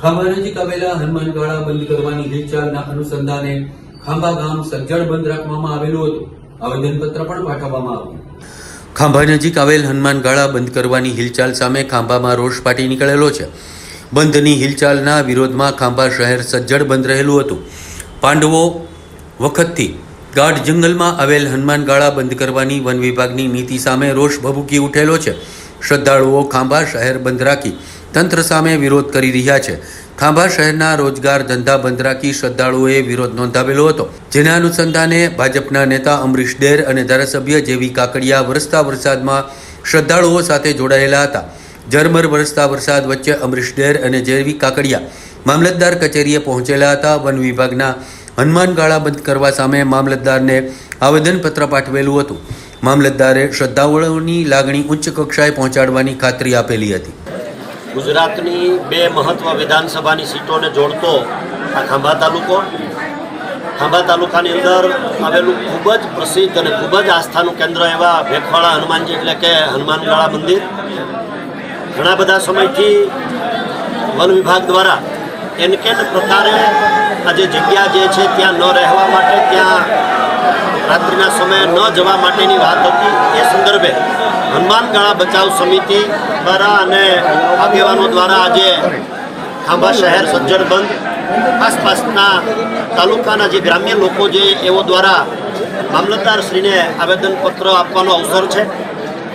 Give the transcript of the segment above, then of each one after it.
ખાંભા નજીક આવેલા હનુમાનગાળા બંધ કરવાની હિલચાલના અનુસંધાને ખાંભા ગામ સજ્જડ બંધ રાખવામાં આવેલું હતું. આવેદનપત્ર પણ પાઠવવામાં આવ્યું. ખાંભા નજીક આવેલ હનુમાનગાળા બંધ કરવાની હિલચાલ સામે ખાંભામાં રોષ ફાટી નીકળેલો છે. બંધની હિલચાલના વિરોધમાં ખાંભા શહેર સજ્જડ બંધ રહેલું હતું. પાંડવો વખતથી ગાઢ જંગલમાં આવેલ હનુમાનગાળા બંધ કરવાની વન વિભાગની નીતિ સામે રોષ ભભૂકી ઉઠેલો છે. શ્રદ્ધાળુઓ ખાંભા શહેર બંધ રાખી તંત્ર સામે વિરોધ કરી રહ્યા છે. ખાંભા શહેરના રોજગાર ધંધા બંધ રાખી શ્રદ્ધાળુઓએ વિરોધ નોંધાવેલો હતો. જેના અનુસંધાને ભાજપના નેતા અમરીશ ડેર અને ધારાસભ્ય જેવી કાકડિયા વરસતા વરસાદમાં શ્રદ્ધાળુઓ સાથે જોડાયેલા હતા. ઝરમર વરસતા વરસાદ વચ્ચે અમરીશ ડેર અને જેવી કાકડિયા મામલતદાર કચેરીએ પહોંચેલા હતા. વન વિભાગના હનુમાનગાળા બંધ કરવા સામે મામલતદારને આવેદનપત્ર પાઠવેલું હતું. મામલતદારે શ્રદ્ધાળુઓની લાગણી ઉચ્ચ કક્ષાએ પહોંચાડવાની ખાતરી આપેલી હતી. ગુજરાતની બે મહત્વ વિધાનસભાની સીટોને જોડતો આ ખાંભા તાલુકો, ખાંભા તાલુકાની અંદર આવેલું ખૂબ જ પ્રસિદ્ધ અને ખૂબ જ આસ્થાનું કેન્દ્ર એવા ભેખવાળા હનુમાનજી એટલે કે હનુમાનગાળા મંદિર. ઘણા બધા સમયથી વન વિભાગ દ્વારા એનકેન પ્રકારે આ જે જગ્યા જે છે ત્યાં ન રહેવા માટે ત્યાં રાત્રિના સમયે ન જવા માટેની વાત હતી એ સંદર્ભે હનુમાનગાળા બચાવ સમિતિ દ્વારા અને આગેવાનો દ્વારા આજે ખાંભા શહેર સજ્જડ બંધ આસપાસના તાલુકાના જે ગ્રામ્ય લોકો જે એવો દ્વારા મામલતદારશ્રીને આવેદનપત્ર આપવાનો અવસર છે.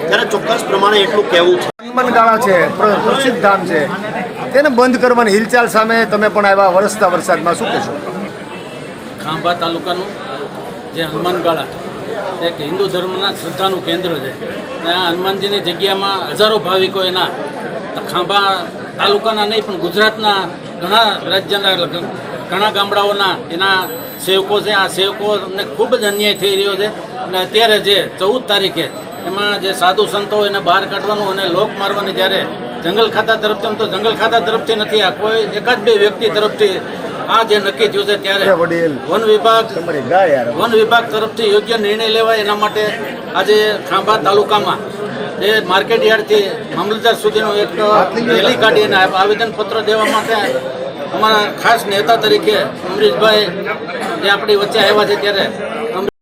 ત્યારે ચોક્કસ પ્રમાણે એટલું કહેવું છે. હનુમાનગાળા છે પ્ર- પ્રસિદ્ધ ધામ છે. તેને બંધ કરવાની હિલચાલ સામે તમે પણ આવ્યા વરસતા વરસાદમાં. શું કહેશો? ખાંભા તાલુકાનું જે હનુમાનગાળા એક હિન્દુ ધર્મના શ્રદ્ધાનું કેન્દ્ર છે. અને આ હનુમાનજીની જગ્યામાં હજારો ભાવિકો એના ખાંભા તાલુકાના નહીં, પણ ગુજરાતના ઘણા રાજ્યના ઘણા ગામડાઓના એના સેવકો છે. આ સેવકોને ખૂબ જ અન્યાય થઈ રહ્યો છે. અને અત્યારે જે ચૌદ તારીખે એમાં જે સાધુ સંતો એને બહાર કાઢવાનું અને લોક મારવાની જ્યારે જંગલ ખાતા તરફથી તો જંગલ ખાતા તરફથી નથી, આ કોઈ એકાદ બે વ્યક્તિ તરફથી આ જે નક્કી થયું છે ત્યારે વન વિભાગ યાર. વન વિભાગ તરફથી યોગ્ય નિર્ણય લેવાય એના માટે આજે ખાંભા તાલુકામાં એ માર્કેટ યાર્ડથી મામલતદાર સુધીનું એક રેલી કાઢી અને આવેદનપત્ર દેવા માટે અમારા ખાસ નેતા તરીકે અમરીશભાઈ જે આપણી વચ્ચે આવ્યા છે ત્યારે